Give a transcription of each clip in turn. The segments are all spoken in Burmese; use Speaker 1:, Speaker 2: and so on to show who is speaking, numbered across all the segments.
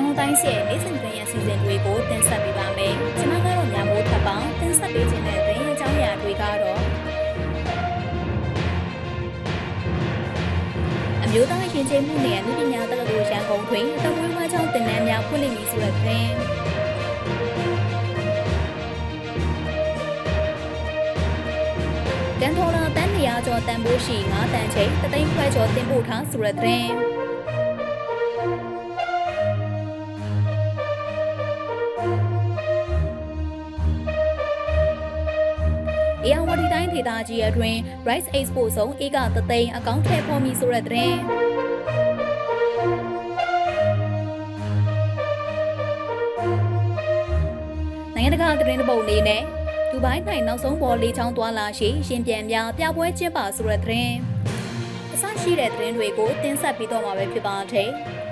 Speaker 1: န်ကုန်တိုင်းရဲ့နေ့စဉ်သတင်းရစီစဉ်တွေကိုတင်ဆက်ပေးပါမယ်။ကျွန်မကတော့ညမိုးထပ်ပေါင်းတင်ဆက်ပေးခြင်းတဲ့သတင်းအကြောင်းအရာတွေကတော့အမျိုးသားရင်ကျေးမှုနဲ့အမှုပညာတက္ကသိုလ်ရန်ကုန်တွင်တမွေးဝါကြောင့်တင်နန်းများဖွင့်လှစ်မည်ဆိုတဲ့သတင်းကန်ထော်လာတန်းနေရာကျော်တန်ဖိုးရှိ9တန်ချိန်တသိန်းခွဲကျော်တင်ပို့ထားဆိုတဲ့သတင်း။ အေယဝတီတိုင်းဒေသကြီးအတွင်း Rice Expo ဆုံးဧကသသိန်းအကောင့်ထည့်ဖော်မီဆိုတဲ့သတင်း။နိုင်ငံတကာသတင်းတစ်ပုဒ်အနေနဲ့ဒူဘိုင်းနိုင်နောက်ဆုံးပေါ်လေးချောင်းသွားလာရှိရှင်ပြန်များပြပွဲကျင်းပဆိုတဲ့သတင်း။အဆရှိတဲ့သတင်းတွေကိုတင်ဆက်ပြီးတော့မှာပဲဖြစ်ပါတယ်။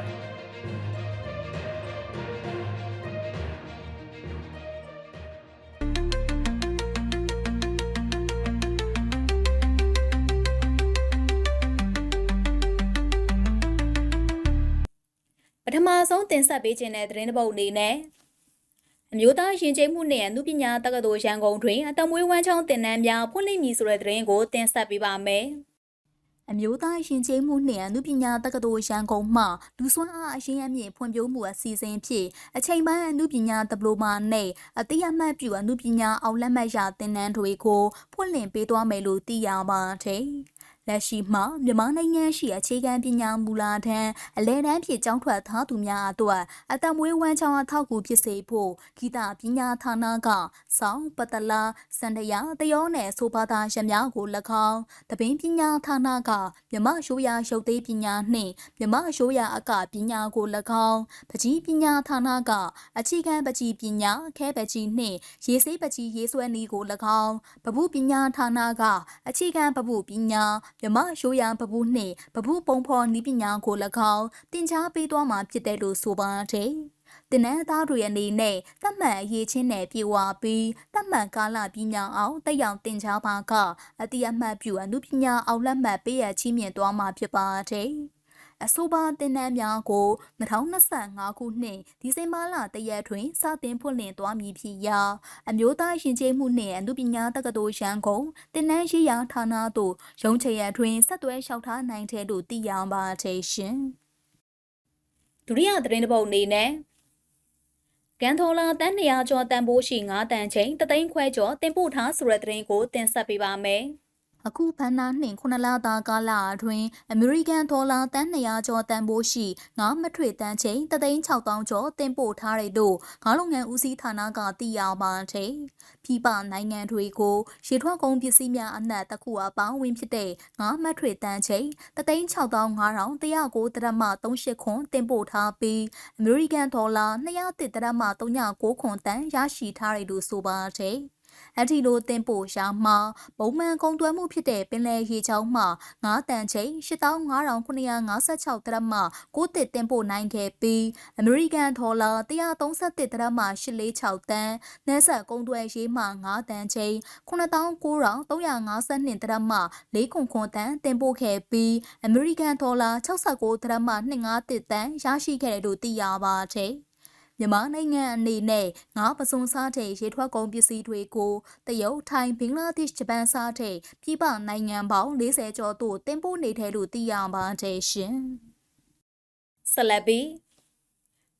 Speaker 1: ပထမဆုံးတင်ဆက်ပေးခြင်းတဲ့သတင်းတစ်ပုဒ်အနေနဲ့အမျိုးသားယဉ်ကျေးမှုနဲ့အမှုပညာတက္ကသိုလ်ရန်ကုန်တွင်အတမွေးဝမ်းချောင်းတင်နန်းများဖွင့်လှစ်မည်ဆိုတဲ့သတင်းကိုတင်ဆက်ပေးပါမယ်။အမျိုးသားယဉ်ကျေးမှုနှင့်အမှုပညာတက္ကသိုလ်ရန်ကုန်မှလူစွမ်းအားအရင်းအမြစ်ဖွံ့ဖြိုးမှုအစီအစဉ်ဖြင့်အချိန်ပိုင်းအမှုပညာဒီပလိုမာနှင့်အတိအမှတ်ပြုအမှုပညာအောင်လက်မှတ်ရသင်တန်းတွေကိုဖွင့်လှစ်ပေးသွားမယ်လို့သိရပါတယ်။ လက်ရှိမှာမြန်မာနိုင်ငံရှိအခြေခံပညာမူလတန်းအလဲတန်းဖြင့်ကျောင်းထွက်ထားသူများအတွက်အသက်မွေးဝမ်းချောင်းအထောက်အကူဖြစ်စေဖို့ဂီတပညာဌာနကစောင်းပတလာစန္ဒယာတယောနဲ့ဆိုပါသားရများကို၎င်းတပင်းပညာဌာနကမြမရှိုးရရုပ်သေးပညာနှင့်မြမရှိုးရအကပညာကို၎င်းပကြီးပညာဌာနကအခြေခံပကြီးပညာခဲပကြီးနှင့်ရေစေးပကြီးရေးဆွဲနည်းကို၎င်းပပုပညာဌာနကအခြေခံပပုပညာမြမရှိုးရပပုနှင့်ပပုပုံဖော်နည်းပညာကို၎င်းတင် जा ပေးသွားမှာဖြစ်တယ်လို့ဆိုပါတယ်။တင်နန်းသားတွေအနေနဲ့တတ်မှန်အရေးချင်းနဲ့ပြေဝပြီးတတ်မှန်ကာလပြီးမြောင်အောင်တက်ရောက်တင် जा ပါကအတိအမှတ်ပြုအမှုပညာအောင်လက်မှတ်ပေးရချီးမြှင့်သွားမှာဖြစ်ပါတယ်။ အဆိုပါတင်နန်းများကို2025ခုနှစ်ဒီဇင်ဘာလတရက်တွင်စတင်ဖွင့်လှစ်သွားမည်ဖြစ်ရာအမျိုးသားယဉ်ကျေးမှုနှင့်အမှုပညာတက္ကသိုလ်ရန်ကုန်တင်နန်းရေးရာဌာနသို့ရုံးချရတွင်ဆက်သွဲလျှောက်ထားနိုင်တယ်လို့သိရပါသေးရှင်။ဒုတိယသတင်းတစ်ပုဒ်အနေနဲ့ကန်ထော်လာတန်း200ကျော်တန်ဖိုးရှိ9တန်ချိန်တသိန်းခွဲကျော်တင်ပို့ထားဆိုတဲ့သတင်းကိုတင်ဆက်ပေးပါမယ်။ အခုဖန်နာနှင့်ခုနလသားကာလအတွင်းအမေရိကန်ဒေါ်လာတန်း200ကျော်တန်ဖိုးရှိငါးမထွေတန်းချိန်3,600ကျော်တင်ပို့ထားတဲ့တို့ငါးလုပ်ငန်းဦးစီးဌာနကသိရပါတယ်။ဖိပနိုင်ငံတွေကိုရေထွက်ကုန်ပစ္စည်းများအနက်တစ်ခုအပေါင်းဝင်ဖြစ်တဲ့ငါးမထွေတန်းချိန်3,600,109ဒရမ38ခွန်တင်ပို့ထားပြီးအမေရိကန်ဒေါ်လာ200ဒရမ39ခွန်တန်ရရှိထားတယ်လို့ဆိုပါတယ်။ အဲ့ဒီလိုတင်ပို့ရာမှာပုံမှန်ကုန်သွယ်မှုဖြစ်တဲ့ပင်လယ်ရေချောင်းမှာ9တန်ချိန်85,956ဒရမကိုတစ်တင်ပို့နိုင်ခဲ့ပြီးအမေရိကန်ဒေါ်လာ131ဒရမ846တန်နယ်ဆက်ကုန်သွယ်ရေးမှာ9တန်ချိန်9,9352ဒရမ4ခွန်ခွန်တန်တင်ပို့ခဲ့ပြီးအမေရိကန်ဒေါ်လာ69ဒရမ251တန်ရရှိခဲ့တယ်လို့သိရပါတယ်။ မြန်မာနိုင်ငံအနေနဲ့ငါးပစုံစားတဲ့ရေထွက်ကုန်ပစ္စည်းတွေကိုတရုတ်ထိုင်းဘင်္ဂလားဒေ့ရှ်ဂျပန်စားတဲ့ပြည်ပနိုင်ငံပေါင်း40ကျော်သို့တင်ပို့နေတယ်လို့သိရပါတယ်ရှင်။ဆက်လက်ပြီး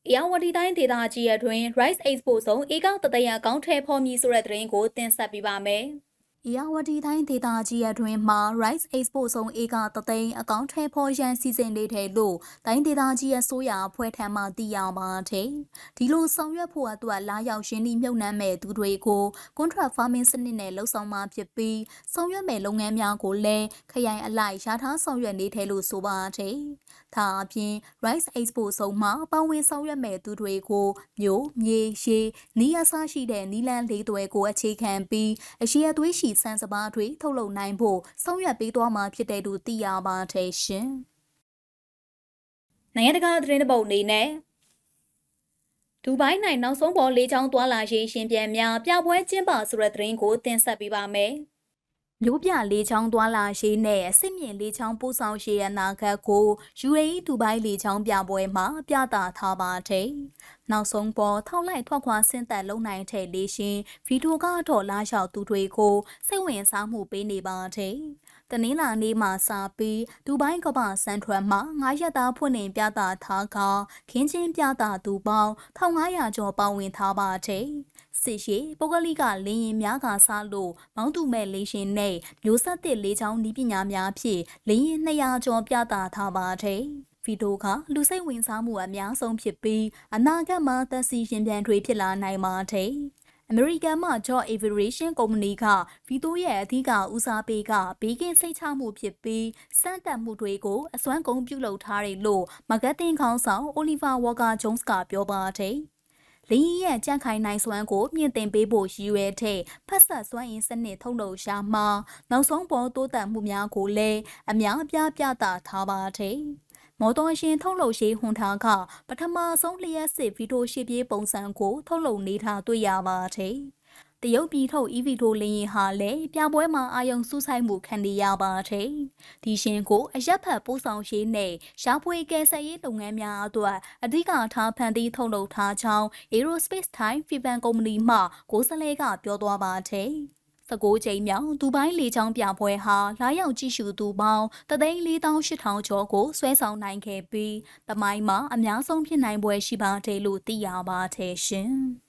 Speaker 1: အယောဝတီတိုင်းဒေသကြီးအတွင်း Rice Expo ဆုံးဧကတတရာကောင်းထဲဖော်မည်ဆိုတဲ့သတင်းကိုတင်ဆက်ပေးပါမယ်။။ ရာဝတီတိုင်းဒေသကြီးအတွင်းမှာ Rice Expo ဆုံးဧကတသိန်းအကောင့်ထဲဖော်ရန်စီစဉ်နေတဲ့လို့တိုင်းဒေသကြီးအစိုးရအဖွဲ့ထံမှသိရပါတယ်။ဒီလိုဆောင်ရွက်ဖို့အတွက်လာရောက်ရင်းနှီးမြှုပ်နှံမဲ့သူတွေကို contract farming စနစ်နဲ့လှုပ်ဆောင်မှာဖြစ်ပြီးဆောင်ရွက်မဲ့လုပ်ငန်းများကိုလည်းခရိုင်အလိုက်ရထားဆောင်ရွက်နေတယ်လို့ဆိုပါတယ်။ဒါအပြင် Rice Expo ဆုံးမှာပေါဝင်ဆောင်ရွက်မဲ့သူတွေကိုမြို့မြေရေနီးအဆရှိတဲ့နီလန်းလေးသွဲကိုအခြေခံပြီးအရှိအသွေးရှိစံစပါးတွေထုတ်လုပ်နိုင်ဖို့ဆောင်ရွက်ပေးသွားမှာဖြစ်တယ်လို့သိရပါတယ်ရှင်။နိုင်ငံတကာသတင်းပုတ်အနေနဲ့ဒူဘိုင်း၌နောက်ဆုံးပေါ်လေးချောင်းသွားလာရေးရှင်ပြန်များပြပွဲကျင်းပဆိုတဲ့သတင်းကိုတင်ဆက်ပေးပါမယ်။ မျိုးပြလေးချောင်းသွားလာရှိနဲ့အစစ်မြင့်လေးချောင်းပို့ဆောင်ရှိအနာဂတ်ကို UAE ဒူဘိုင်းလေးချောင်းပြပွဲမှာပြသထားပါတယ်။နောက်ဆုံးပေါ်ထောက်လိုက်ထွက်ခွာဆင်းသက်လုံနိုင်တဲ့လေးရှင်ဗီဒီယိုကတော့လာလျှောက်သူတွေကိုစိတ်ဝင်စားမှုပေးနေပါတယ်။တနင်္လာနေ့မှာစပြီးဒူဘိုင်းကမ္ဘာစံထွန်မှာငါးရက်သားဖွင့်နေပြသထားကခင်းချင်းပြသသူပေါင်း1500ကျော်ပါဝင်ထားပါတယ်။ စစ်ရှိပုဂ္ဂလိကလင်းရင်များကစားလို့မောင်းသူမဲ့လေးရှင်နဲ့မျိုးဆက်သစ်လေးချောင်းဤပညာများဖြင့်လင်းရင်200ကျော်ပြသထားပါတယ်။ဗီဒီယိုကလူစိတ်ဝင်စားမှုအများဆုံးဖြစ်ပြီးအနာဂတ်မှာသက်စီရှင်ပြန်တွေဖြစ်လာနိုင်ပါတယ်။အမေရိကန်မှ Job Aviation ကုမ္ပဏီကဗီတိုရဲ့အဓိကဦးစားပေးကဘေးကင်းစိတ်ချမှုဖြစ်ပြီးစမ်းသပ်မှုတွေကိုအစွမ်းကုန်ပြုလုပ်ထားတယ်လို့မာကတ်တင်ခေါင်းဆောင် Oliver Walker Jones ကပြောပါတယ်။ လင်းရဲ့ကြန့်ခိုင်နိုင်စွမ်းကိုမြင့်တင်ပေးဖို့ရည်ရွယ်တဲ့ဖက်ဆက်စွမ်းအင်စနစ်ထုတ်လုပ်ရှာမှာနောက်ဆုံးပေါ်တိုးတက်မှုများကိုလည်းအများအပြားပြသထားပါတယ်။မော်တော်ရှင်ထုတ်လုပ်ရှိဟွန်ထာကပထမဆုံးလျှက်စစ်ဗီတိုရှိပြေးပုံစံကိုထုတ်လုပ်နေတာတွေ့ရပါတယ်။ တရုတ်ပြည်ထုတ် EV ထိုးလင်းရင်ဟာလည်းပြပွဲမှာအာယုံစုဆိုင်မှုခံနေရပါတယ်။ဒီရှင်ကိုအရက်ဖတ်ပို့ဆောင်ရေးနဲ့ရှားဖွေကယ်ဆယ်ရေးလုပ်ငန်းများအတွက်အဓိကထားဖန်တီးထုတ်လုပ်ထားကြောင်း Aerospace Time Fiban ကုမ္ပဏီမှကိုစလဲကပြောသွားပါတယ်။19ကြိမ်မြောက်ဒူဘိုင်းလေချောင်းပြပွဲဟာလာရောက်ကြည့်ရှုသူပေါင်း348,000ကျော်ကိုဆွဲဆောင်နိုင်ခဲ့ပြီးတမိုင်းမှာအများဆုံးဖြစ်နိုင်ပွဲရှိပါတယ်လို့သိရပါတယ်ရှင်။